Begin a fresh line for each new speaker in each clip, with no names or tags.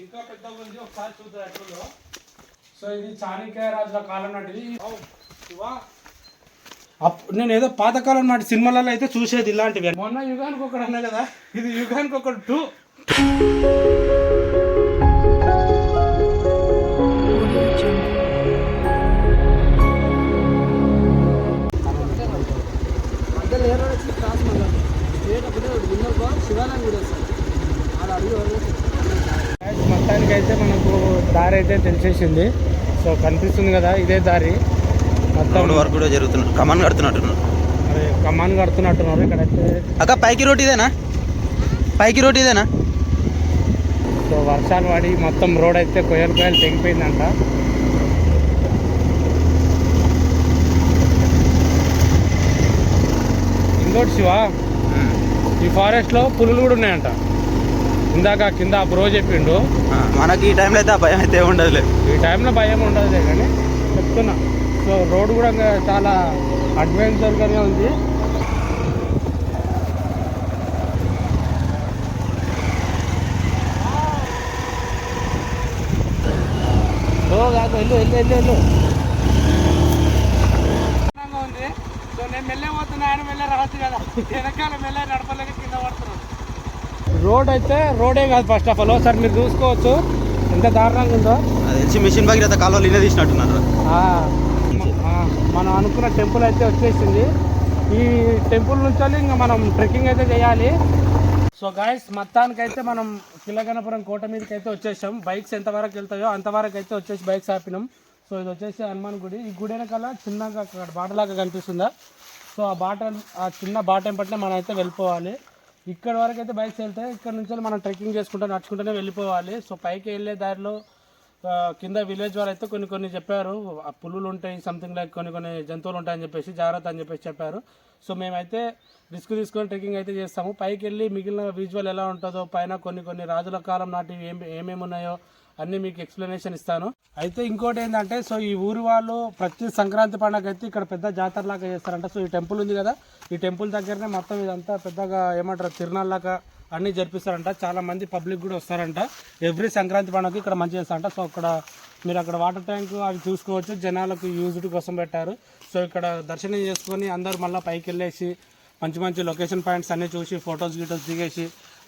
ఇంకా పెద్దగా ఉంది ఒకసారి చూద్దాం ఎట్లుందో. సో ఇది చాణక్య రాజుల కాలం నాటిది. నేను ఏదో పాతకాలం నాటి సినిమాలలో అయితే చూసేది ఇలాంటివి. మొన్న యుగానికి ఒకటి అన్నా కదా? ఇది యుగానికి ఒకటి టూ
శివాలయం కూడా వస్తుంది ఆడ అడుగు
మొత్తానికి అయితే మనకు దారి అయితే తెలిసేసింది. సో కనిపిస్తుంది కదా ఇదే దారి. మొత్తం
వర్క్ కూడా జరుగుతున్నారు కమాన్ కడుతున్నట్టున్నారు.
అదే కమాన్ కడుతున్నట్టున్నారు. ఇక్కడైతే
అక్క పైకి రోడ్ ఇదేనా? పైకి రోడ్ ఇదేనా?
సో వర్షాలు పడి మొత్తం రోడ్ అయితే కొయ్యలు కొయ్యలు తెగిపోయిందంట. ఇంకోటి శివ? ఈ ఫారెస్ట్లో పులులు కూడా ఉన్నాయంట. ఇందాక కింద ఆ బ్రో చెప్పిండు.
మనకి ఈ టైంలో అయితే భయం అయితే ఉండదులే.
ఈ టైంలో భయం ఉండదులే కానీ చెప్తున్నా. సో రోడ్ కూడా ఇంకా చాలా అడ్వెంచర్గానే ఉంది. కాదు వెళ్ళు వెళ్ళు వెళ్ళు వెళ్ళు. ఉంది. సో నేను మెల్లే పోతున్నా ఆయన మెల్లే రావచ్చు కదా. వెనకాల మెల్లే నడపలేక కింద పడుతున్నాను రోడ్ అయితే రోడే కాదు ఫస్ట్ ఆఫ్ ఆల్ సార్ మీరు చూసుకోవచ్చు. ఎంత దారుణంగా ఉందో.
అది తెలిసి మిషన్ భగీరథ కాలువలు ఇదే తీసినట్టున్నారు.
మనం అనుకున్న టెంపుల్ అయితే వచ్చేసింది. ఈ టెంపుల్ నుంచి ఇంకా మనం ట్రెక్కింగ్ అయితే చేయాలి. సో గాయస్ మొత్తానికి అయితే మనం కిలగనపురం కోట మీదకి అయితే వచ్చేసాం. బైక్స్ ఎంతవరకు వెళ్తాయో అంతవరకు అయితే వచ్చేసి బైక్స్ ఆపినాం. సో ఇది వచ్చేసి హనుమాన్ గుడి. ఈ గుడి వెనకాల చిన్నగా అక్కడ బాటలాగా కనిపిస్తుందా? సో ఆ బాట ఆ చిన్న బాట ఎంపట్నే మనం అయితే వెళ్ళిపోవాలి. ఇక్కడ వరకు అయితే బైక్స్ వెళ్తాయి. ఇక్కడ నుంచి మనం ట్రెక్కింగ్ చేసుకుంటూ నడుచుకుంటూనే వెళ్ళిపోవాలి. సో పైకి వెళ్ళే దారిలో కింద విలేజ్ వాళ్ళు అయితే కొన్ని కొన్ని చెప్పారు. ఆ పులులు ఉంటాయి సంథింగ్ లైక్ కొన్ని కొన్ని జంతువులు ఉంటాయని చెప్పేసి జాగ్రత్త అని చెప్పేసి చెప్పారు. సో మేమైతే రిస్క్ తీసుకొని ట్రెక్కింగ్ అయితే చేస్తాము. పైకి వెళ్ళి మిగిలిన విజువల్ ఎలా ఉంటుందో పైన కొన్ని కొన్ని రాజుల కాలం నాటివి ఏం ఏమేమి ఉన్నాయో అన్ని మీకు ఎక్స్ప్లెనేషన్ ఇస్తాను. అయితే ఇంకోటి ఏంటంటే సో ఈ ఊరు వాళ్ళు ప్రతి సంక్రాంతి పండుగ అయితే ఇక్కడ పెద్ద జాతర లాగా చేస్తారంట. సో ఈ టెంపుల్ ఉంది కదా ఈ టెంపుల్ దగ్గరనే మొత్తం ఇదంతా పెద్దగా ఏమంటారు తిరునాళ్ళలాగా అన్నీ జరిపిస్తారంట. చాలా మంది పబ్లిక్ కూడా వస్తారంట. ఎవ్రీ సంక్రాంతి పండుగ ఇక్కడ మంచి చేస్తారంట. సో అక్కడ మీరు అక్కడ వాటర్ ట్యాంక్ అవి చూసుకోవచ్చు. జనాలకు యూజ్డ్ కోసం పెట్టారు. సో ఇక్కడ దర్శనం చేసుకొని అందరు మళ్ళీ పైకి వెళ్ళేసి మంచి మంచి లొకేషన్ పాయింట్స్ అన్నీ చూసి ఫొటోస్ గీటోస్ దిగేసి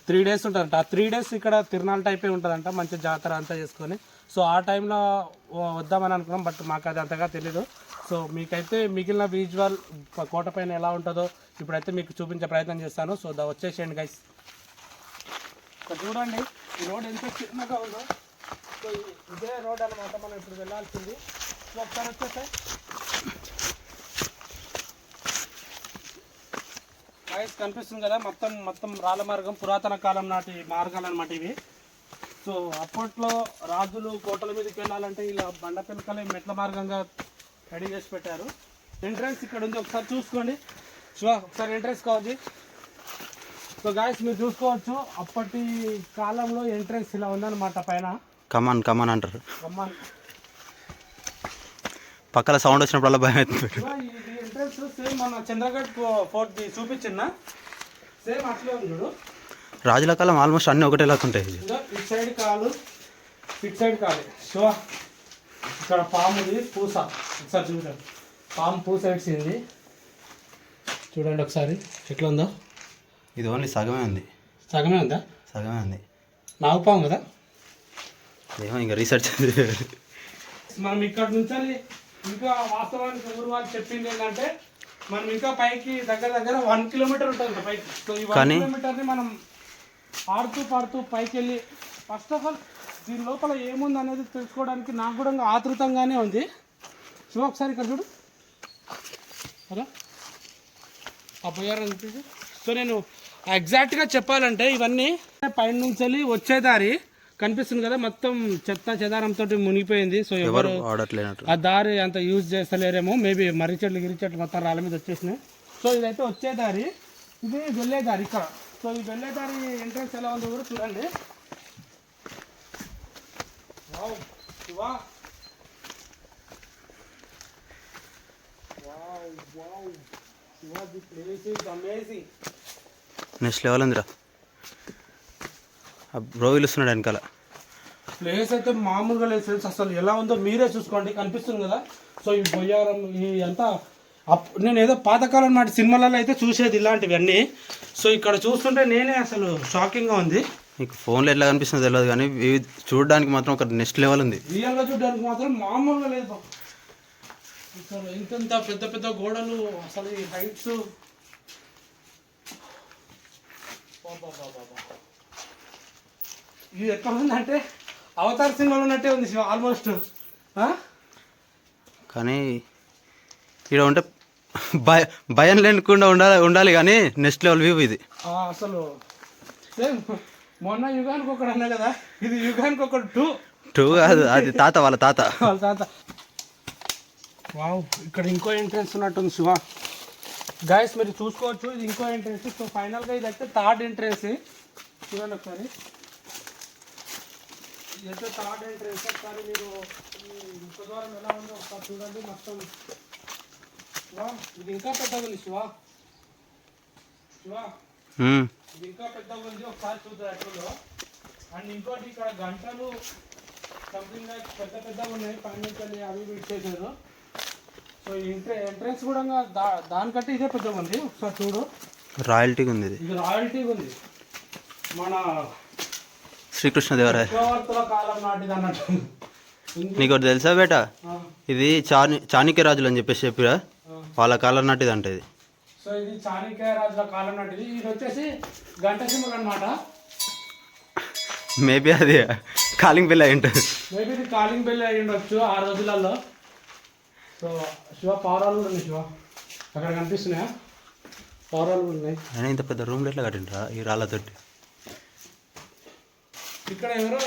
త్రీ డేస్ ఉంటుందంట ఆ త్రీ డేస్ ఇక్కడ తిరునాళ్ళ టైపే ఉంటుందంట మంచి జాతర అంతా చేసుకొని. సో ఆ టైంలో వద్దామని అనుకున్నాం బట్ మాకు అది అంతగా తెలీదు. సో మీకైతే మిగిలిన విజువల్ కోట పైన ఎలా ఉంటుందో ఇప్పుడైతే మీకు చూపించే ప్రయత్నం చేస్తాను. సో దా వచ్చేసేయండి గైస్ చూడండి ఈ రోడ్ ఎంత చిన్నగా ఉందో. సో ఇదే రోడ్ అనమాట మనం ఇప్పుడు వెళ్ళాల్సింది. సో ఒకసారి వచ్చేసాయి. వాయిస్ కనిపిస్తుంది కదా మొత్తం మొత్తం రాళ్ళ మార్గం పురాతన కాలం నాటి మార్గాలు అనమాట ఇవి. సో అప్పట్లో రాజులు కోటల మీదకి వెళ్ళాలంటే ఇలా బండ పిలకలే మెట్ల మార్గంగా రెడీ చేసి పెట్టారు. ఎంట్రన్స్ ఇక్కడ ఉంది. ఒకసారి చూసుకోండి. శివ ఒకసారి ఎంట్రన్స్ కావాలి. సో గాయస్ మీరు చూసుకోవచ్చు. అప్పటి కాలంలో ఎంట్రన్స్ ఇలా ఉందన్నమాట పైన.
కమాన్ కమాన్ అంటారు.
కమ్మాన్
పక్కల సౌండ్ వచ్చినప్పుడల్లా భయం అవుతుంది
సేమ్ మన చంద్రగఢ్ ఫోర్ట్ చూపించిన. సేమ్ అట్లే ఉంది చూడు.
రాజుల కాలం ఆల్మోస్ట్ అన్నీ ఒకటేలాగా ఉంటాయి
ఇటు సైడ్ కాలు ఇటు సైడ్ కాలు. శివ ఇక్కడ పాముది పూస. ఒకసారి చూడండి పాము పూస ఇడిచింది చూడండి ఒకసారి. ఎట్లా ఉందో?
ఇది ఓన్లీ సగమే ఉంది.
సగమే ఉందా?
సగమే ఉంది.
నాగు పాము కదా?
ఏమో ఇంకా రీసెర్చ్
మనం ఇక్కడ నుంచి ఇంకా వాస్తవానికి ఊరు వాళ్ళు చెప్పింది ఏంటంటే మనం ఇంకా పైకి దగ్గర దగ్గర వన్ కిలోమీటర్ ఉంటుంది పైకి. సో ఈ వన్ కిలోమీటర్ని మనం ఆడుతూ పాడుతూ పైకి వెళ్ళి ఫస్ట్ ఆఫ్ ఆల్ దీని లోపల ఏముంది అనేది తెలుసుకోవడానికి నాకు కూడా ఇంకా ఆతృతంగానే ఉంది. శివ ఒకసారి ఇక్కడ చూడు. అలా చెప్పేసి సో నేను ఎగ్జాక్ట్గా చెప్పాలంటే ఇవన్నీ పైన నుంచి వెళ్ళి వచ్చే దారి కనిపిస్తుంది కదా మొత్తం చెత్త చెదారంతో మునిగిపోయింది. సో
ఎవరు
ఆ దారి అంత యూజ్ చేస్తలేరేమో మేబీ మర్రి చెట్లు గిరి చెట్లు మొత్తం రాళ్ళ మీద వచ్చేసినాయి. సో ఇదైతే వచ్చే దారి ఇది వెళ్ళే దారి ఇక్కడ. సో ఈ వెళ్ళే దారి ఎంట్రన్స్ ఎలా ఉందో కూడా చూడండి.
నెక్స్ట్ లెవెల్ ఉందిరా. బ్రో పిలుస్తున్నాడు వెనకాల.
ప్లేస్ అయితే మామూలుగా లేదు ఫ్రెండ్స్ అసలు ఎలా ఉందో మీరే చూసుకోండి. కనిపిస్తుంది కదా? సో ఈ బొయ్యారం ఈ అంతా నేను ఏదో పాతకాలం నాటి సినిమాలలో అయితే చూసేది ఇలాంటివి అన్నీ సో ఇక్కడ చూస్తుంటే నేనే అసలు షాకింగ్గా ఉంది.
మీకు ఫోన్లో ఎట్లా కనిపిస్తుందో తెలియదు కానీ ఇవి చూడడానికి మాత్రం ఒక నెక్స్ట్ లెవెల్ ఉంది.
రియల్గా చూడడానికి మాత్రం మామూలుగా లేదు బాబు. అసలు ఇంత పెద్ద పెద్ద గోడలు అసలు ఈ హైట్స్ ఇది ఎక్కడ ఉందంటే అవతార్ సినిమాలో ఉన్నట్టే ఉంది శివ ఆల్మోస్ట్
కానీ ఇక్కడ ఉంటే భయ భయం లేకుండా ఉండాలి ఉండాలి కానీ నెక్స్ట్ లెవెల్ వ్యూ ఇది.
అసలు. సేమ్. మొన్న యుగానికి ఒకడు అన్నా కదా? ఇది యుగానికి ఒకడు టూ
టూ కాదు అది తాత వాళ్ళ తాత.
వాళ్ళ తాత. వావ్ ఇక్కడ ఇంకో ఎంట్రెన్స్ ఉన్నట్టుంది శివ. గాయస్ మీరు చూసుకోవచ్చు ఇది ఇంకో ఎంట్రెన్స్ సో ఫైనల్గా ఇది అయితే థర్డ్ ఎంట్రెన్స్ చూడండి ఒకసారి. ఇదైతే థర్డ్ ఎంట్రెన్స్ ఒకసారి మీరు ఈ ముఖద్వారం ఎలా ఉందో ఒకసారి చూడండి. మొత్తం శివ ఇది ఇంకా పెద్దగా శివ. శివ. ఇది ఇంకా పెద్దగా ఉంది. ఒకసారి చూద్దాం ఎట్లుందో. అండ్ ఇంకోటి ఇక్కడ గంటలు సంథింగ్ పెద్ద పెద్దగా ఉన్నాయి. పైన అవి ఇచ్చేసారు సో ఎంట్రె ఎంట్రెన్స్ కూడా దానికంటే ఇదే పెద్దగా ఉంది. ఒకసారి చూడు.
రాయల్టీగా ఉంది ఇది.
ఇది రాయల్టీ ఉంది. మన
శ్రీకృష్ణదేవరాయ. నీకు ఒకటి తెలుసా బేట? ఇది చాణి చాణక్య రాజులు అని చెప్పేసి చెప్పిరా. వాళ్ళ కాలం నాటిది అంటే ఇది.
సో ఇది చాణక్య రాజుల కాలం నాటిది. ఇది వచ్చేసి గంట సింహలు అనమాట
మేబీ అది కాలింగ్ బిల్ అయి ఉంటుంది
మేబీ ఇది కాలింగ్ బెల్ అయ్యి ఉండొచ్చు ఆ రోజులలో. సో శివ కూడా ఉన్నాయి శివ. అక్కడ కనిపిస్తున్నాయా? కూడా ఉన్నాయి.
ఇంత పెద్ద రూమ్లో ఎట్లా కట్టిండ్రా ఈ రాళ్ళతోటి?
ఇక్కడ ఎవరో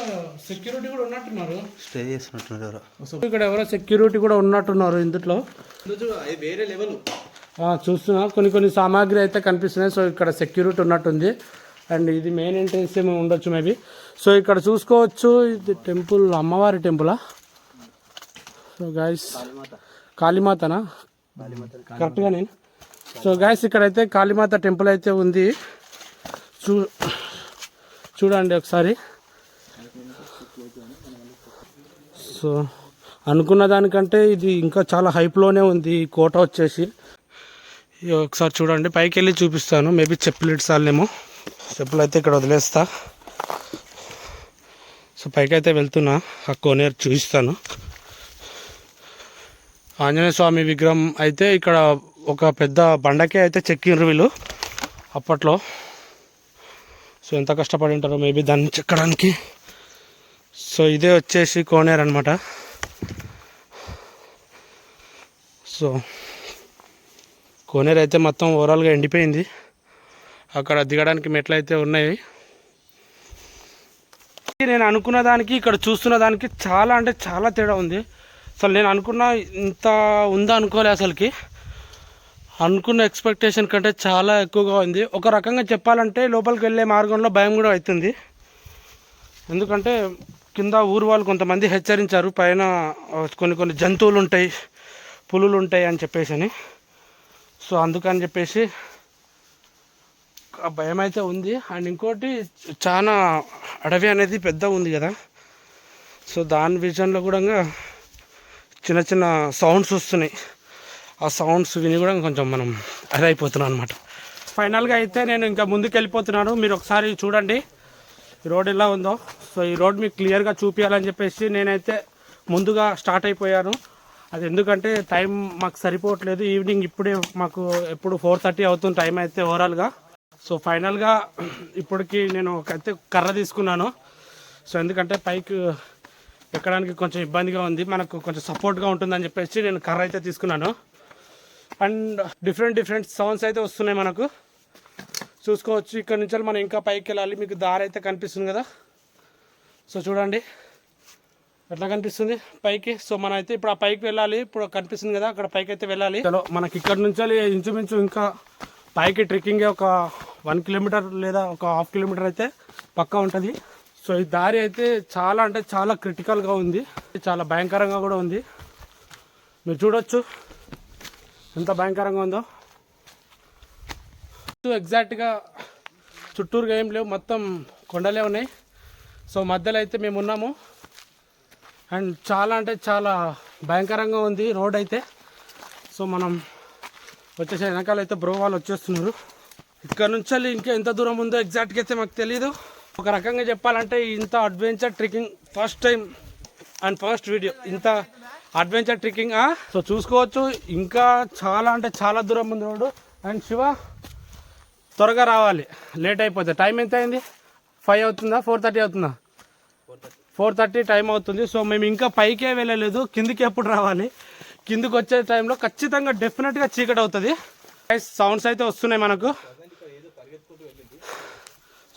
సెక్యూరిటీ కూడా ఉన్నట్టున్నారు.
స్టే చేస్తున్నట్టున్నారు ఎవరో.
ఇక్కడ ఎవరో సెక్యూరిటీ కూడా ఉన్నట్టున్నారు ఇందులో
వేరే లెవెల్
ఆ, చూస్తున్నా. కొన్ని కొన్ని సామాగ్రి అయితే కనిపిస్తున్నాయి. సో ఇక్కడ సెక్యూరిటీ ఉన్నట్టుంది. అండ్ ఇది మెయిన్ ఎంట్రెన్స్ ఏమో ఉండొచ్చు మేబీ సో ఇక్కడ చూసుకోవచ్చు. ఇది టెంపుల్ అమ్మవారి టెంపులా సో గాయస్ కాళీమాతనా? కరెక్ట్గా నేను. సో గాయస్ ఇక్కడైతే కాళీమాత టెంపుల్ అయితే ఉంది. చూ చూడండి ఒకసారి. సో అనుకున్న దానికంటే ఇది ఇంకా చాలా హైప్లోనే ఉంది ఈ కోట వచ్చేసి. ఒకసారి చూడండి పైకి వెళ్ళి చూపిస్తాను. మేబీ చెప్పులు ఇడ్చాలేమో చెప్పులు అయితే ఇక్కడ వదిలేస్తా. సో పైకి అయితే వెళ్తున్నా. ఆ కోనేరు చూపిస్తాను. ఆంజనేయ స్వామి విగ్రహం అయితే ఇక్కడ ఒక పెద్ద బండకే అయితే చెక్కిండ్రు వీళ్ళు అప్పట్లో. సో ఎంత కష్టపడి ఉంటారో మేబీ దాన్ని చెక్కడానికి. సో ఇదే వచ్చేసి కోనేరు అనమాట సో కోనేరు అయితే మొత్తం ఓవరాల్గా ఎండిపోయింది. అక్కడ దిగడానికి మెట్లు అయితే ఉన్నాయి. నేను అనుకున్న దానికి ఇక్కడ చూస్తున్న దానికి చాలా అంటే చాలా తేడా ఉంది. అసలు నేను అనుకున్న ఇంత ఉందా అనుకోలే అసలుకి. అనుకున్న ఎక్స్పెక్టేషన్ కంటే చాలా ఎక్కువగా ఉంది. ఒక రకంగా చెప్పాలంటే లోపలికి వెళ్ళే మార్గంలో భయం కూడా అవుతుంది. ఎందుకంటే కింద ఊరు వాళ్ళు కొంతమంది హెచ్చరించారు. పైన కొన్ని కొన్ని జంతువులు ఉంటాయి పులులు ఉంటాయి అని చెప్పేసి అని సో అందుకని చెప్పేసి ఆ భయం అయితే ఉంది. అండ్ ఇంకోటి చాలా అడవి అనేది పెద్ద ఉంది కదా. సో దాని విజన్లో కూడా చిన్న చిన్న సౌండ్స్ వస్తున్నాయి. ఆ సౌండ్స్ విని కూడా కొంచెం మనం అదైపోతున్నాం అనమాట ఫైనల్గా అయితే నేను ఇంకా ముందుకు వెళ్ళిపోతున్నాను మీరు ఒకసారి చూడండి. ఈ రోడ్ ఎలా ఉందో. సో ఈ రోడ్ మీకు క్లియర్గా చూపించాలని చెప్పేసి నేనైతే ముందుగా స్టార్ట్ అయిపోయాను. అది ఎందుకంటే టైం మాకు సరిపోవట్లేదు. ఈవినింగ్ ఇప్పుడే మాకు ఎప్పుడు ఫోర్ థర్టీ అవుతుంది టైం అయితే ఓవరాల్గా సో ఫైనల్గా ఇప్పటికి నేను అయితే కర్ర తీసుకున్నాను. సో ఎందుకంటే పైకి ఎక్కడానికి కొంచెం ఇబ్బందిగా ఉంది. మనకు కొంచెం సపోర్ట్గా ఉంటుందని చెప్పేసి నేను కర్ర అయితే తీసుకున్నాను. అండ్ డిఫరెంట్ డిఫరెంట్ సౌండ్స్ అయితే వస్తున్నాయి మనకు. చూసుకోవచ్చు. ఇక్కడ నుంచి మనం ఇంకా పైకి వెళ్ళాలి. మీకు దారి అయితే కనిపిస్తుంది కదా. సో చూడండి. ఎట్లా కనిపిస్తుంది? పైకి. సో మనం అయితే ఇప్పుడు ఆ పైకి వెళ్ళాలి. ఇప్పుడు కనిపిస్తుంది కదా అక్కడ పైకి అయితే వెళ్ళాలి. చలో మనకి ఇక్కడ నుంచి ఇంచుమించు ఇంకా పైకి ట్రెక్కింగ్ ఒక వన్ కిలోమీటర్ లేదా ఒక హాఫ్ కిలోమీటర్ అయితే పక్కా ఉంటుంది. సో ఈ దారి అయితే చాలా అంటే చాలా క్రిటికల్గా ఉంది. చాలా భయంకరంగా కూడా ఉంది. మీరు చూడొచ్చు. ఎంత భయంకరంగా ఉందో. ఎగ్జాక్ట్గా చుట్టూరుగా ఏం లేవు మొత్తం కొండలే ఉన్నాయి. సో మధ్యలో అయితే మేము ఉన్నాము. అండ్ చాలా అంటే చాలా భయంకరంగా ఉంది రోడ్ అయితే. సో మనం వచ్చేసే వెనకాల అయితే బ్రో వాళ్ళు వచ్చేస్తున్నారు. ఇక్కడ నుంచి వెళ్ళి ఇంకా ఎంత దూరం ఉందో ఎగ్జాక్ట్గా అయితే మాకు తెలియదు ఒక రకంగా చెప్పాలంటే ఇంత adventure trekking first time and first video ఇంత అడ్వెంచర్ ట్రెక్కింగ్ సో చూసుకోవచ్చు ఇంకా చాలా అంటే చాలా దూరం ఉంది రోడ్డు. అండ్ శివ త్వరగా రావాలి. లేట్ అయిపోతే టైం ఎంత అయింది? ఫైవ్ అవుతుందా? ఫోర్ థర్టీ అవుతుందా? ఫోర్ థర్టీ టైం అవుతుంది. సో మేము ఇంకా పైకే వెళ్ళలేదు. కిందికి ఎప్పుడు రావాలి? కిందికి వచ్చే టైంలో ఖచ్చితంగా డెఫినెట్గా చీకటి అవుతుంది. సౌండ్స్ అయితే వస్తున్నాయి మనకు.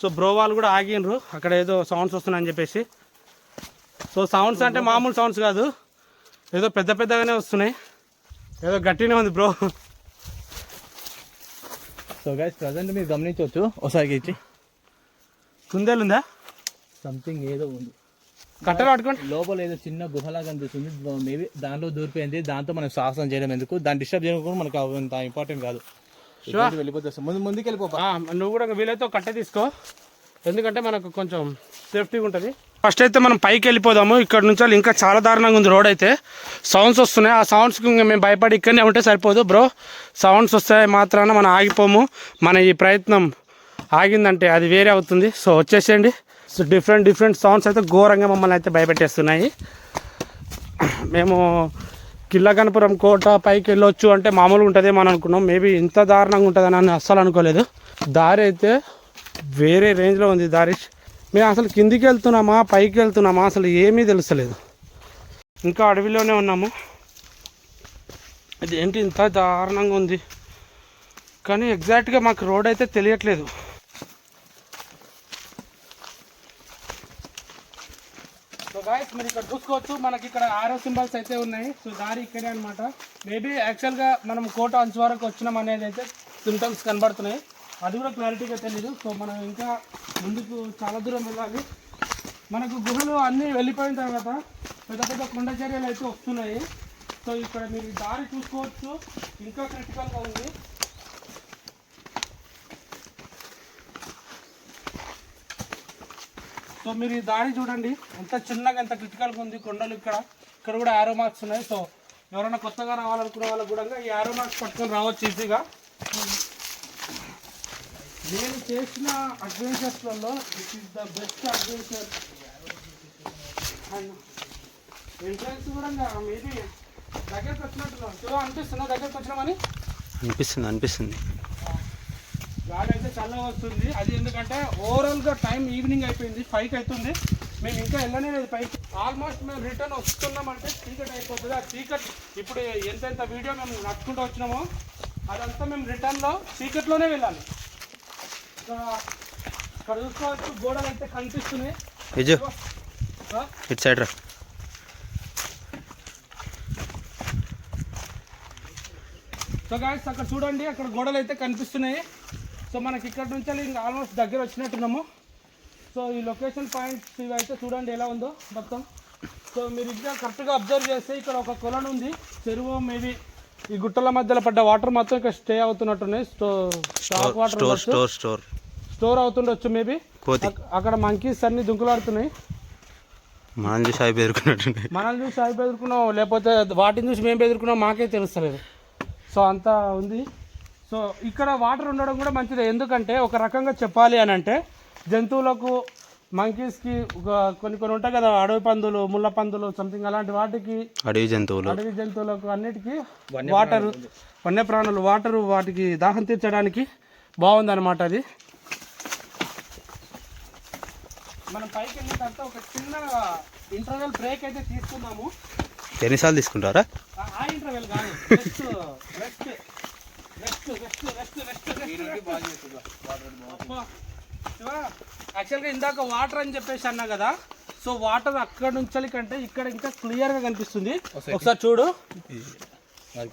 సో బ్రో వాళ్ళు కూడా ఆగినరు అక్కడ ఏదో సౌండ్స్ వస్తున్నాయని చెప్పేసి. సో సౌండ్స్ అంటే మామూలు సౌండ్స్ కాదు. ఏదో పెద్ద పెద్దగానే వస్తున్నాయి. ఏదో గట్టినే ఉంది బ్రో.
సో గైస్ ప్రజెంట్ మీరు గమనించవచ్చు. ఒకసారి ఇచ్చి
కుందేలుందా?
సంథింగ్ ఏదో ఉంది.
కట్టెలు పట్టుకోండి
లోపల ఏదో చిన్న గుహలా కనిపిస్తుంది మేబీ దాంట్లో దూరిపోయింది. దాంతో మనం సాహసం చేయడం ఎందుకు? దాన్ని డిస్టర్బ్ చేయడం కూడా మనకు అంత ఇంపార్టెంట్ కాదు. వెళ్ళిపోతే ముందు ముందుకు వెళ్ళిపో
ఆ, నువ్వు కూడా వీలైతే కట్టె తీసుకో. ఎందుకంటే మనకు కొంచెం సేఫ్టీగా ఉంటుంది. ఫస్ట్ అయితే మనం పైకి వెళ్ళిపోదాము. ఇక్కడ నుంచి వాళ్ళు ఇంకా చాలా దారుణంగా ఉంది రోడ్ అయితే. సౌండ్స్ వస్తున్నాయి. ఆ సౌండ్స్కి ఇంకా మేము భయపడి ఇక్కడనే ఉంటే సరిపోదు బ్రో. సౌండ్స్ వస్తాయి మాత్రాన మనం ఆగిపోము. మన ఈ ప్రయత్నం ఆగిందంటే అది వేరే అవుతుంది. సో వచ్చేసేయండి. సో డిఫరెంట్ డిఫరెంట్ సౌండ్స్ అయితే ఘోరంగా మమ్మల్ని అయితే భయపెట్టేస్తున్నాయి. మేము కిల్లగనపురం కోట పైకి వెళ్ళొచ్చు అంటే మామూలుగా ఉంటుందేమో అని అనుకున్నాం. మేబీ ఇంత దారుణంగా ఉంటుందని అని అస్సలు అనుకోలేదు. దారి అయితే వేరే రేంజ్లో ఉంది దారిష్. మేము అసలు కిందికి వెళ్తున్నామా పైకి వెళ్తున్నామా అసలు ఏమీ తెలుస్తలేదు. ఇంకా అడవిలోనే ఉన్నాము. ఇది ఏంటి ఇంత దారుణంగా ఉంది? కానీ ఎగ్జాక్ట్గా మాకు రోడ్ అయితే తెలియట్లేదు. సో గాయస్ మీరు ఇక్కడ చూసుకోవచ్చు మనకి ఇక్కడ ఆరో సింబల్స్ అయితే ఉన్నాయి. సో దారి ఇక్కడే అనమాట మేబీ యాక్చువల్గా మనం కోట అంచు వరకు వచ్చినాం అనేది అయితే సిమ్టమ్స్ కనబడుతున్నాయి. అది కూడా క్లారిటీగా తెలియదు సో మనం ఇంకా ముందుకు చాలా దూరం వెళ్ళాలి. మనకు గుహలు అన్నీ వెళ్ళిపోయిన తర్వాత పెద్ద పెద్ద కొండ చర్యలు అయితే వస్తున్నాయి. సో ఇక్కడ మీరు ఈ దారి చూసుకోవచ్చు. ఇంకా క్రిటికల్గా ఉంది. సో మీరు ఈ దారి చూడండి. ఎంత చిన్నగా ఎంత క్రిటికల్గా ఉంది కొండలు ఇక్కడ. ఇక్కడ కూడా యారో మార్క్స్ ఉన్నాయి. సో ఎవరైనా కొత్తగా రావాలనుకునే వాళ్ళకి కూడా ఈ యారో మార్క్స్ పట్టుకొని రావచ్చు ఈజీగా నేను చేసిన అడ్వెంచర్స్లలో this is the best adventure and entrance కూడా మేబీ దగ్గరకు వచ్చినట్టున్నాం సో అనిపిస్తున్నా దగ్గరకు వచ్చినామని
అనిపిస్తుంది అనిపిస్తుంది.
గాలి అయితే చల్లగా వస్తుంది. అది ఎందుకంటే ఓవరాల్గా టైం ఈవినింగ్ అయిపోయింది ఫైవ్ అవుతుంది. మేము ఇంకా వెళ్ళనే లేదు పైకి. ఆల్మోస్ట్ మేము రిటర్న్ వస్తున్నామంటే చీకటి అయిపోతుంది. ఆ చీకటి ఇప్పుడు ఎంతెంత వీడియో మేము నడుచుకుంటూ వచ్చినామో అదంతా మేము రిటర్న్లో చీకట్లోనే వెళ్ళాలి. ఇక్కడ చూసుకోవచ్చు. గోడలు అయితే కనిపిస్తున్నాయి
ఇటు సైడ్ రా.
సో గాయస్ అక్కడ చూడండి అక్కడ గోడలు అయితే కనిపిస్తున్నాయి. సో మనకి ఇక్కడ నుంచి ఇంకా ఆల్మోస్ట్ దగ్గర వచ్చినట్టున్నాము. సో ఈ లొకేషన్ పాయింట్స్ ఇవి అయితే చూడండి ఎలా ఉందో మొత్తం. సో మీరు ఇక్కడ కరెక్ట్గా అబ్జర్వ్ చేస్తే ఇక్కడ ఒక కొలను ఉంది. చెరువు మేబీ ఈ గుట్టల మధ్యలో పడ్డ వాటర్ మొత్తం ఇక్కడ stay అవుతున్నట్టున్నాయి. So stack water
store store store
store అవుతుండొచ్చు maybe?
కోతి.
అక్కడ మంకీస్ అన్ని దుంకులాడుతున్నాయి
మనం చూసి అవి ఎదుర్కొన్నట్టు
మనల్ని చూసి అవి బెదురుకున్నాం లేకపోతే వాటిని చూసి మేము బెదురుకున్నాం మాకే తెలుస్తలేదు. సో అంతా ఉంది. సో ఇక్కడ వాటర్ ఉండడం కూడా మంచిదే. ఎందుకంటే ఒక రకంగా చెప్పాలి అని అంటే జంతువులకు మంకీస్కి ఒక కొన్ని కొన్ని ఉంటాయి కదా అడవి పందులు ముళ్ళ పందులు సంథింగ్ అలాంటి వాటికి
అడవి జంతువులు.
అడవి జంతువులకు అన్నిటికీ వాటర్ వన్యప్రాణులు వాటర్ వాటికి దాహం తీర్చడానికి బాగుందన్నమాట అది. మనం పైకి వెళ్ళిన తర్వాత ఒక చిన్న ఇంటర్వెల్ బ్రేక్ అయితే తీసుకుందాము
ఎన్నిసార్లు తీసుకుంటారా?
ఆ- ఇంటర్వెల్ కాదు. Rest rest rest rest rest rest యాక్చువల్గా ఇందాక వాటర్ అని చెప్పేసి అన్నా కదా. సో వాటర్ అక్కడ నుంచి కంటే ఇక్కడ ఇంకా క్లియర్గా కనిపిస్తుంది. ఒకసారి చూడు.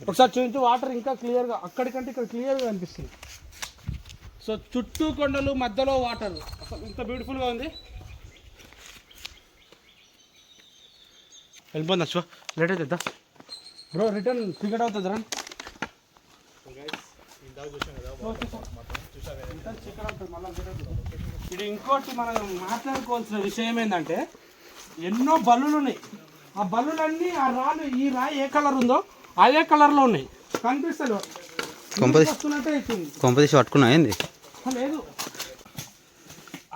ఒకసారి చూపించు వాటర్ ఇంకా క్లియర్గా అక్కడికంటే ఇక్కడ క్లియర్గా కనిపిస్తుంది. సో చుట్టూ కొండలు మధ్యలో వాటర్ అసలు ఇంత బ్యూటిఫుల్గా ఉంది. వెళ్ళిపోయింది అశ్వ లేట్ అవుతుందా బ్రో రిటర్న్ టికెట్ అవుతుంది రా ఇది ఇంకోటి మనం మాట్లాడుకోవాల్సిన విషయం ఏంటంటే ఎన్నో బల్లులు ఉన్నాయి. ఆ బల్లులన్నీ ఆ రాళ్ళు ఈ రాయి ఏ కలర్ ఉందో అదే కలర్లో ఉన్నాయి. కనిపిస్తలేదు. అవుతుంది
కొంపదీసి పట్టుకున్నా ఏంది?
లేదు.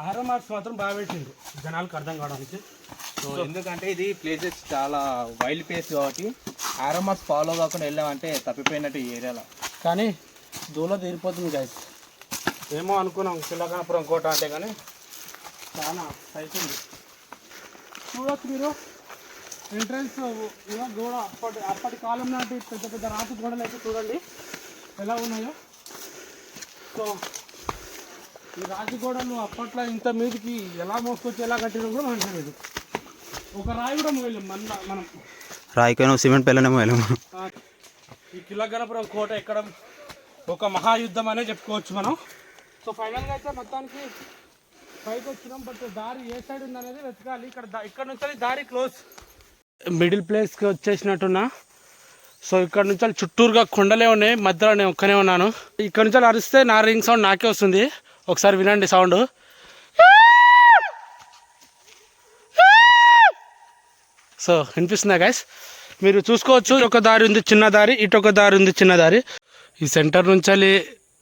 ఆరో మార్క్స్ మాత్రం బాగా పెట్టిండు జనాలకు అర్థం కావడానికి.
సో ఎందుకంటే ఇది ప్లేసెస్ చాలా వైల్డ్ ప్లేస్ కాబట్టి ఆరోమాస్ ఫాలో కాకుండా వెళ్ళామంటే తప్పిపోయినట్టు ఈ ఏరియాలో
కానీ దూల తీరిపోతుంది గైస్ ఏమో అనుకున్నాం శిలాకానపురం కోట అంటే కానీ చాలా అవుతుంది చూడొచ్చు మీరు. ఎంట్రన్స్ గోడ అప్పటి అప్పటి కాలం నాటి పెద్ద పెద్ద రాతి గోడలు అయితే చూడండి. ఎలా ఉన్నాయో. సో ఈ రాతి గోడలు అప్పట్లో ఇంత మీదకి ఎలా మోసుకొచ్చి ఎలా కట్టినా కూడా మనకు తెలియదు ఒక రాయి కూడా మన మనం.
రాయికైనా సిమెంట్ పెళ్ళనేమో వెళ్ళము
ఆ, ఈ కిలగనపురం కోట ఎక్కడం ఒక మహాయుద్ధం అనే చెప్పుకోవచ్చు మనం. సో ఫైనల్గా అయితే మొత్తానికి పైకి వచ్చినాం బట్ దారి ఏ సైడ్ ఉందనేది వెతకాలి. ఇక్కడ ఇక్కడ నుంచి దారి క్లోజ్. మిడిల్ ప్లేస్కి వచ్చేసినట్టున్నా. సో ఇక్కడ నుంచి చుట్టూరుగా కొండలే ఉన్నాయి మధ్యలో నేను ఒక్కనే ఉన్నాను. ఇక్కడ నుంచి అరిస్తే నా రింగ్ సౌండ్ నాకే వస్తుంది. ఒకసారి వినండి సౌండ్. సో వినిపిస్తుందా గైస్ మీరు చూసుకోవచ్చు. ఒక దారి ఉంది చిన్న దారి. ఇటు ఒక దారి ఉంది చిన్న దారి. ఈ సెంటర్ నుంచి వెళ్ళి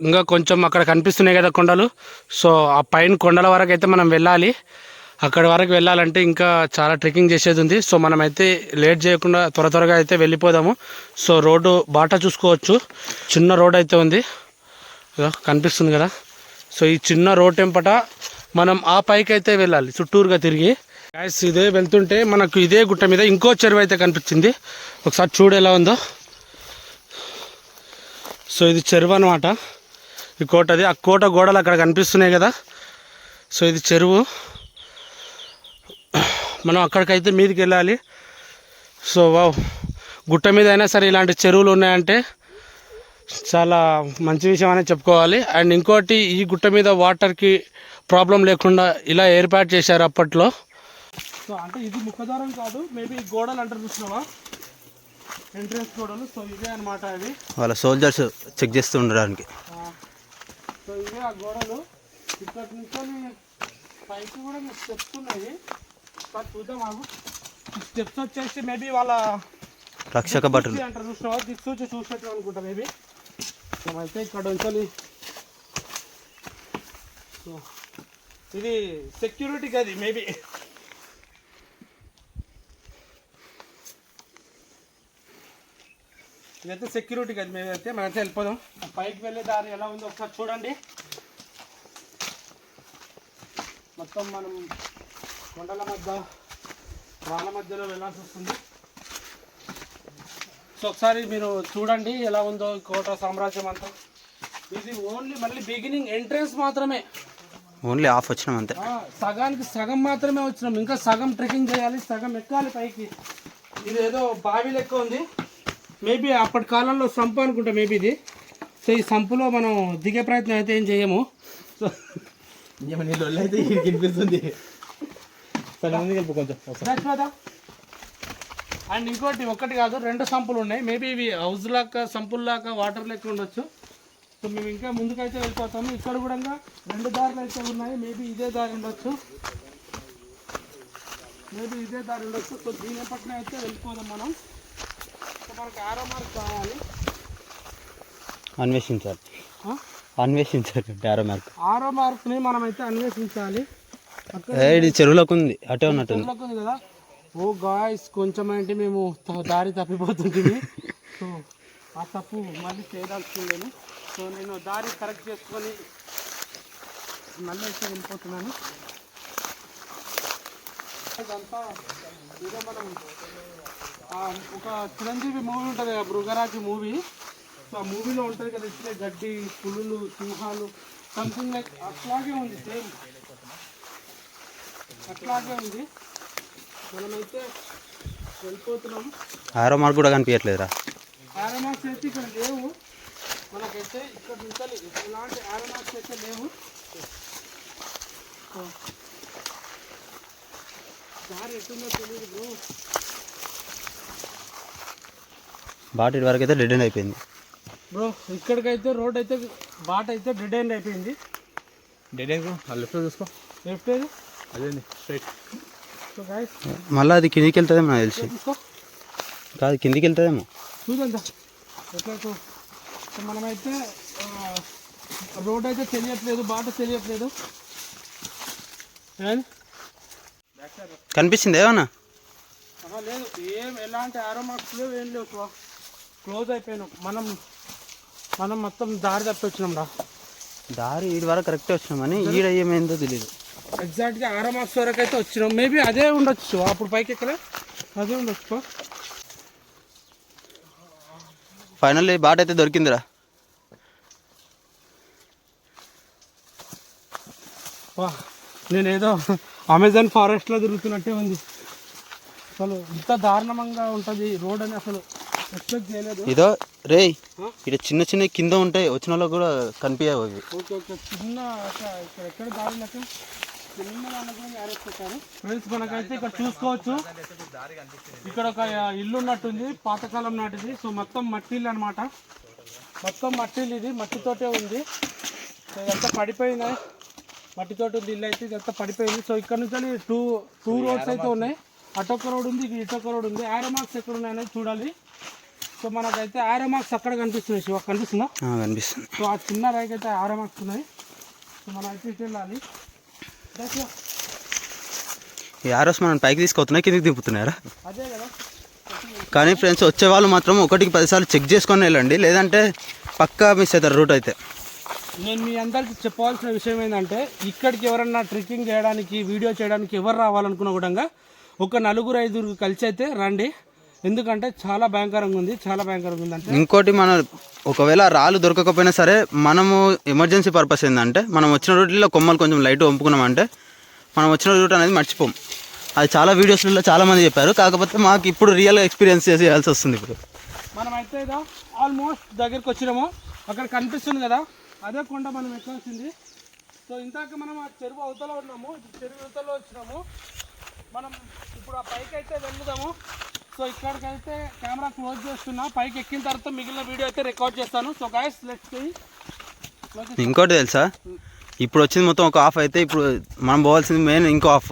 ఇంకా కొంచెం అక్కడ కనిపిస్తున్నాయి కదా కొండలు. సో ఆ పైన కొండల వరకు అయితే మనం వెళ్ళాలి. అక్కడ వరకు వెళ్ళాలంటే ఇంకా చాలా ట్రెక్కింగ్ చేసేది ఉంది. సో మనమైతే లేట్ చేయకుండా త్వర త్వరగా అయితే వెళ్ళిపోదాము. సో రోడ్డు బాట చూసుకోవచ్చు. చిన్న రోడ్ అయితే ఉంది. కనిపిస్తుంది కదా. సో ఈ చిన్న రోడ్ టెంపట మనం ఆ పైకి అయితే వెళ్ళాలి. చుట్టూరుగా తిరిగి. గ్యాస్ ఇదే వెళ్తుంటే మనకు ఇదే గుట్ట మీద ఇంకో చెరువు అయితే కనిపించింది. ఒకసారి చూడు ఎలా ఉందో. సో ఇది చెరువు అనమాట ఈ కోటది ఆ కోట గోడలు అక్కడ కనిపిస్తున్నాయి కదా. సో ఇది చెరువు. మనం అక్కడికైతే మీదకి వెళ్ళాలి. So wow. గుట్ట మీద అయినా సరే ఇలాంటి చెరువులు ఉన్నాయంటే చాలా మంచి విషయం అనే చెప్పుకోవాలి. అండ్ ఇంకోటి ఈ గుట్ట మీద వాటర్కి ప్రాబ్లం లేకుండా ఇలా ఏర్పాటు చేశారు అప్పట్లో. సో అంటే ఇది ముఖద్వారం కాదు మేబీ గోడలు అంటారు చూసినావా ఎంట్రన్స్ గోడలు. సో ఇవే అనమాట అవి.
వాళ్ళ సోల్జర్స్ చెక్ చేస్తూ ఉండడానికి.
సో ఇవే ఆ గోడలు. ఇక్కడ నుంచి పైకి కూడా స్టెప్స్ ఉన్నాయి. చూద్దాం ఆగు. స్టెప్స్ వచ్చేసి మేబీ వాళ్ళ
రక్షక
దిక్సూచి అంటారు చూసినావా దిక్సూచి చూసినట్టు అనుకుంటా మేబీ. అయితే ఇక్కడ ఉంచాలి సో ఇది సెక్యూరిటీ గది మేబీ. ఇదైతే సెక్యూరిటీ గది మేము అయితే వెళ్ళిపోదాం. పైకి వెళ్ళే దారి ఎలా ఉందో ఒకసారి చూడండి. మొత్తం మనం కొండల మధ్య రాళ్ళ మధ్యలో వెళ్ళాల్సి వస్తుంది. సో ఒకసారి మీరు చూడండి ఎలా ఉందో కోట సామ్రాజ్యం అంతా. ఇది ఓన్లీ మళ్ళీ బిగినింగ్ ఎంట్రన్స్ మాత్రమే.
ఓన్లీ ఆఫ్ వచ్చినాం అంతే.
సగానికి సగం మాత్రమే వచ్చినాం. ఇంకా సగం ట్రెక్కింగ్ చేయాలి సగం ఎక్కాలి పైకి. ఇది ఏదో బావి లెక్క ఉంది. మేబీ అప్పటి కాలంలో సంపు అనుకుంటా మేబీ ఇది. సో ఈ సంపులో మనం దిగే ప్రయత్నం అయితే ఏం చేయము. సో
అయితే ఈడికి వినిపిస్తుంది. సరే కొంచెం
అండ్ ఇంకోటి ఒకటి కాదు రెండు సంపులు ఉన్నాయి. మేబీ ఇవి హౌస్ లాగా సంపుల్ లాగా వాటర్ లెక్క ఉండొచ్చు. సో మేము ఇంకా ముందుకైతే వెళ్ళిపోతాము. ఇక్కడ కూడా రెండు దారులు అయితే ఉన్నాయి. మేబీ ఇదే దారి ఉండొచ్చు. మేబీ ఇదే దారి ఉండొచ్చు. సో దీని పట్ల అయితే వెళ్ళిపోదాం మనం సో మనకు ఆరో మార్క్ కావాలి
అన్వేషించాలి? అన్వేషించాలి డారో మార్క్.
ఆరో మార్క్ని మనం అయితే అన్వేషించాలి
ఇది చెరువులోకి ఉంది అటే
చెరువులోకి ఉంది కదా. ఓ గాయస్ కొంచెం అంటే మేము దారి తప్పిపోతుంటుంది సో ఆ తప్పు మళ్ళీ చేయదలుచుకోలేను సో నేను దారి కరెక్ట్ చేసుకొని మళ్ళీ అయితే వెళ్ళిపోతున్నాను. ఇదంతా ఇదే మనం ఒక చిరంజీవి మూవీ ఉంటుంది కదా మృగరాజు మూవీ. సో ఆ మూవీలో ఉంటుంది కదా ఇట్లే గడ్డి పులులు సింహాలు సంథింగ్ లైక్ అట్లాగే ఉంది సేమ్ అట్లాగే ఉంది. మనమైతే వెళ్ళిపోతున్నాం.
ఆరో మార్క్ కూడా కనిపించట్లేదురా.
ఆరోమాక్స్ అయితే ఇక్కడ లేవు. మనకైతే ఇక్కడ నుంచి ఇలాంటి ఆరోమాక్స్ అయితే లేవు. దారి ఎట్టుందో తెలియదు బ్రో.
బాటి వరకు అయితే డెడ్ ఎండ్ అయిపోయింది.
బ్రో ఇక్కడికైతే రోడ్ అయితే బాట అయితే డెడ్ ఎండ్ అయిపోయింది.
డెడ్ ఎండ్ లెఫ్ట్ చూసుకో.
లెఫ్ట్ ఏది
అదే స్ట్రైట్
సో గాయస్
మళ్ళీ అది కిందికి వెళ్తుందేమో నాకు తెలిసి.
తీసుకో.
కాదు కిందికి వెళ్తుందేమో.
చూద్దాం ఎట్లా మనమైతే రోడ్ అయితే తెలియట్లేదు బాట తెలియట్లేదు?
కనిపిస్తుంది ఏమన్నా?
లేదు. ఏం ఎలాంటి ఆరో మార్క్స్ లేవు ఏం లేవు క్లోజ్ అయిపోయినాం. మనం మనం మొత్తం దారి తప్పి వచ్చినాం రా.
దారి ఈడి వరకు కరెక్టే వచ్చినాం కానీ ఈడ ఏమైందో తెలియదు
ఎగ్జాక్ట్గా ఆరో మార్క్స్ వరకు అయితే వచ్చినాం. మేబీ అదే ఉండొచ్చు అప్పుడు పైకి ఎక్కలే? అదే ఉండొచ్చు
ఫైనల్లీ బాట అయితే దొరికిందిరా.
వా నేనేదో అమెజాన్ ఫారెస్ట్లో తిరుగుతున్నట్టే ఉంది. అసలు ఇంత దారుణంగా ఉంటుంది రోడ్ అని అసలు.
ఇదో రే ఇక్కడ చిన్న చిన్న కింద ఉంటాయి వచ్చిన వాళ్ళకి కూడా కనిపించవు అవి.
ఫ్రెండ్స్ మనకైతే ఇక్కడ చూసుకోవచ్చు. ఇక్కడ ఒక ఇల్లు ఉన్నట్టుంది పాతకాలం నాటిది. సో మొత్తం మట్టి ఇల్లు అనమాట మొత్తం మట్టి ఇల్లు ఇది. మట్టితోటే ఉంది. ఇదంతా పడిపోయింది మట్టితోటి ఉంది ఇల్లు అయితే ఇదంతా పడిపోయింది. సో ఇక్కడ నుంచి టూ టూ రోడ్స్ అయితే ఉన్నాయి. అటొక్క రోడ్ ఉంది ఇక్కడ ఇటొక్క రోడ్ ఉంది ఆరో మార్క్స్ ఎక్కడ ఉన్నాయనేది చూడాలి. సో మనకైతే ఆరో మార్క్స్ అక్కడ కనిపిస్తున్నాయి శివ. కనిపిస్తుందా?
కనిపిస్తుంది.
సో ఆ చిన్న రైక్ అయితే ఆరో మార్క్స్ ఉన్నాయి సో మనం అయితే ఇటు వెళ్ళాలి.
ఈ ఆర్ఎస్ మనం పైకి తీసుకొస్తున్నాయి కిందికి దింపుతున్నారా
అదే కదా.
కానీ ఫ్రెండ్స్ వచ్చే వాళ్ళు మాత్రం ఒకటికి పదిసార్లు చెక్ చేసుకొని వెళ్ళండి. లేదంటే పక్కా మిస్ అవుతారు రూట్ అయితే.
నేను మీ అందరికి చెప్పవలసిన విషయం ఏంటంటే ఇక్కడికి ఎవరన్నా ట్రెక్కింగ్ చేయడానికి వీడియో చేయడానికి ఎవరు రావాలనుకున్న కూడా ఒక నలుగురు ఐదుగురు కలిసి అయితే రండి. ఎందుకంటే చాలా భయంకరంగా ఉంది చాలా భయంకరంగా ఉంది అంటే
ఇంకోటి మన ఒకవేళ రాళ్ళు దొరకకపోయినా సరే మనము ఎమర్జెన్సీ పర్పస్ ఏంటంటే మనం వచ్చిన రూట్లో కొమ్మలు కొంచెం లైట్ వంపుకున్నామంటే మనం వచ్చిన రూట్ అనేది మర్చిపోం. అది చాలా వీడియోస్లలో చాలా మంది చెప్పారు. కాకపోతే మాకు ఇప్పుడు రియల్గా ఎక్స్పీరియన్స్ చేసి చేయాల్సి వస్తుంది ఇప్పుడు.
మనమైతే ఇదా ఆల్మోస్ట్ దగ్గరికి వచ్చినాము. అక్కడ కనిపిస్తుంది కదా అదే కొండ మనం ఎక్కాల్సింది సో ఇందాక మనం ఆ చెరువు అవతల ఉన్నాము చెరువు అవతల వచ్చినాము. మనం ఇప్పుడు ఆ పైకి అయితే వెళ్దాము. సో ఇక్కడికైతే కెమెరా క్లోజ్ చేస్తున్నా. పైకి ఎక్కిన తర్వాత మిగిలిన వీడియో అయితే రికార్డ్ చేస్తాను. సో గాయస్ లెట్స్
ఇంకోటి తెలుసా? ఇప్పుడు వచ్చింది మొత్తం ఒక ఆఫ్ అయితే ఇప్పుడు మనం పోవాల్సింది మెయిన్ ఇంకో ఆఫ్